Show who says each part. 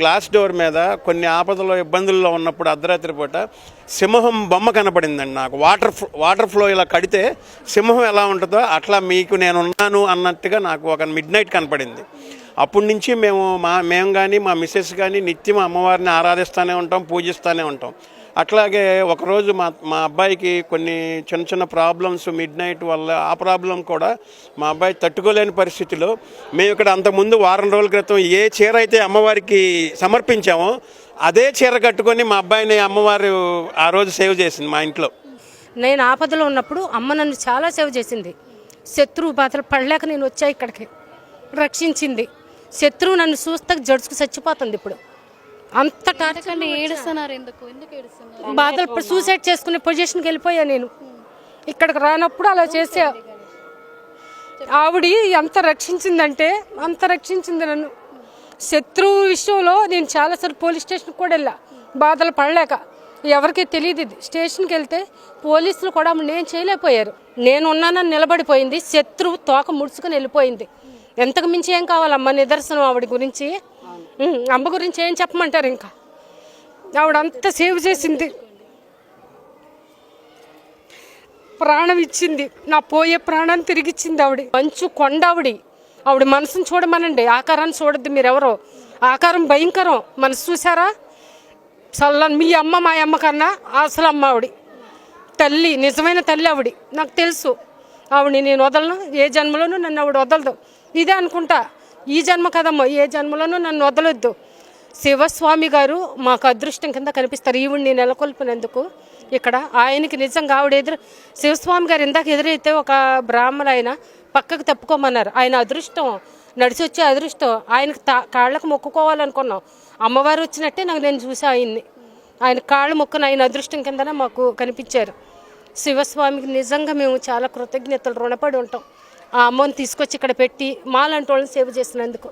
Speaker 1: Glass door మీద కొన్ని ఆపదలో ఇబ్బందుల్లో ఉన్నప్పుడు అర్ధరాత్రి పూట సింహం బొమ్మ కనపడిందండి నాకు. వాటర్ ఫ్లో- వాటర్ ఫ్లో ఇలా కడితే సింహం ఎలా ఉంటుందో అట్లా మీకు నేను ఉన్నాను అన్నట్టుగా నాకు ఒక మిడ్ నైట్ కనపడింది. అప్పటి నుంచి మేము మా మేము కానీ మా మిస్సెస్ కానీ నిత్యం అమ్మవారిని ఆరాధిస్తూనే ఉంటాం పూజిస్తూనే ఉంటాం. అట్లాగే ఒకరోజు మా మా అబ్బాయికి కొన్ని చిన్న చిన్న ప్రాబ్లమ్స్ మిడ్ నైట్ వల్ల ఆ ప్రాబ్లం కూడా మా అబ్బాయి తట్టుకోలేని పరిస్థితిలో మేము ఇక్కడ అంతకుముందు వారం రోజుల క్రితం ఏ చీర అయితే అమ్మవారికి సమర్పించామో అదే చీర కట్టుకొని మా అబ్బాయిని అమ్మవారు ఆ రోజు సేవ్ చేసింది మా ఇంట్లో.
Speaker 2: నేను ఆపదలో ఉన్నప్పుడు అమ్మ నన్ను చాలా సేవ చేసింది. శత్రువు బాధలు పడలేక నేను వచ్చా ఇక్కడికి. రక్షించింది. శత్రువు నన్ను చూస్తే జడుచుకు చచ్చిపోతుంది ఇప్పుడు. అంత టార్చర్
Speaker 3: ఏడుస్తున్నారు? ఎందుకు? ఎందుకు ఏడుస్తున్నారు?
Speaker 2: బాధలు ఇప్పుడు సూసైడ్ చేసుకునే పొజిషన్కి వెళ్ళిపోయా నేను. ఇక్కడికి రానప్పుడు అలా చేసా. ఆవిడ ఎంత రక్షించిందంటే అంత రక్షించింది నన్ను. శత్రువు విషయంలో నేను చాలాసార్లు పోలీస్ స్టేషన్కి కూడా వెళ్ళా. బాధలు పడలేక. ఎవరికీ తెలియదు ఇది. స్టేషన్కి వెళ్తే పోలీసులు కూడా నేను చేయలేకపోయారు. నేను ఉన్నానని నిలబడిపోయింది. శత్రువు తోక ముడుచుకొని వెళ్ళిపోయింది. ఎంతకు మించి ఏం కావాలమ్మ నిదర్శనం ఆవిడ గురించి? అమ్మ గురించి ఏం చెప్పమంటారు ఇంకా? ఆవిడ సేవ్ చేసింది. ప్రాణం ఇచ్చింది. నా పోయే ప్రాణాన్ని తిరిగిచ్చింది ఆవిడ. మంచు కొండ ఆవిడ. ఆవిడ మనసును చూడమనండి. ఆకారాన్ని చూడద్దు మీరెవరో. ఆకారం భయంకరం. మనసు చూసారా చల్లని మీ అమ్మ మా అమ్మ కన్నా అసలు అమ్మ ఆవిడ. తల్లి నిజమైన తల్లి ఆవిడ. నాకు తెలుసు. ఆవిడ నేను వదలను. ఏ జన్మలోనూ నన్ను ఆవిడ వదలదు. ఇదే అనుకుంటా. ఈ జన్మ కదమ్మా ఏ జన్మలోనూ నన్ను వదలొద్దు. శివస్వామి గారు మాకు అదృష్టం కింద కనిపిస్తారు. ఈవిడిని నెలకొల్పినందుకు ఇక్కడ ఆయనకి నిజంగా ఆవిడ ఎదురు శివస్వామి గారు ఇందాక ఎదురైతే ఒక బ్రాహ్మణ ఆయన పక్కకు తప్పుకోమన్నారు. ఆయన అదృష్టం నడిచి వచ్చే అదృష్టం. ఆయనకి తా కాళ్ళకు మొక్కుకోవాలనుకున్నాం. అమ్మవారు వచ్చినట్టే నాకు నేను చూసా ఆయన్ని. ఆయన కాళ్ళు మొక్కున ఆయన అదృష్టం కిందనే మాకు కనిపించారు. శివస్వామికి నిజంగా మేము చాలా కృతజ్ఞతలు రుణపడి ఉంటాం. ఆ అమ్మని తీసుకొచ్చి ఇక్కడ పెట్టి మాలాంటి వాళ్ళని సేవ చేసినందుకు.